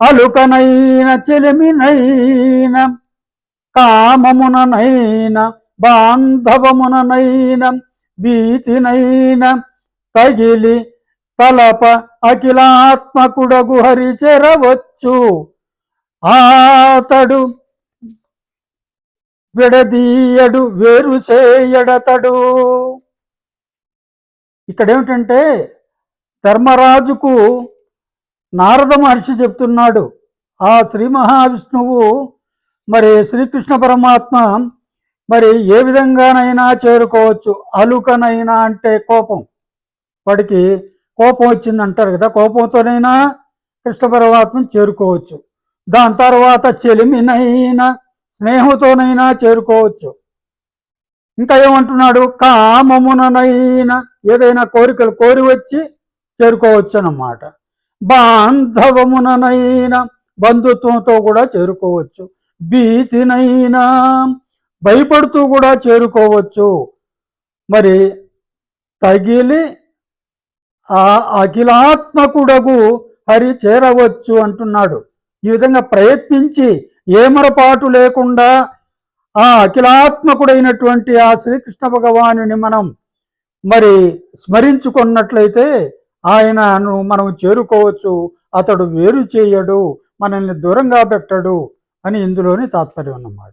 అలుకనైన చెలిమినైన కామముననైన బాంధవముననైన భీతినైన తగిలి తలప అఖిలాత్మకుడగు హరి చెరవచ్చు ఆతడు విడదీయడు వేరు చేయడతడు. ఇక్కడ ఏమిటంటే ధర్మరాజుకు నారద మహర్షి చెప్తున్నాడు. ఆ శ్రీ మహావిష్ణువు మరి శ్రీకృష్ణ పరమాత్మ మరి ఏ విధంగానైనా చేరుకోవచ్చు. అలుకనైనా అంటే కోపం. వాడికి కోపం వచ్చింది అంటారు కదా కోపంతోనైనా కృష్ణ పరమాత్మను చేరుకోవచ్చు. దాని తర్వాత చెలిమినైనా స్నేహంతోనైనా చేరుకోవచ్చు. ఇంకా ఏమంటున్నాడు? కామముననైనా ఏదైనా కోరికలు కోరి వచ్చి చేరుకోవచ్చు అన్నమాట బాంధవముననైనా బంధుత్వంతో కూడా చేరుకోవచ్చు. భీతినైనా భయపడుతూ కూడా చేరుకోవచ్చు. మరి తగిలి ఆ అఖిలాత్మకుడగు హరి చేరవచ్చు అంటున్నాడు. ఈ విధంగా ప్రయత్నించి ఏమరపాటు లేకుండా ఆ అఖిలాత్మకుడైనటువంటి ఆ శ్రీకృష్ణ భగవానుని మనం మరి స్మరించుకున్నట్లయితే ఆయనను మనం చేరుకోవచ్చు. అతడు వేరు చేయడు. మనల్ని దూరంగా పెట్టడు. అని ఇందులోని తాత్పర్యం అన్నమాట.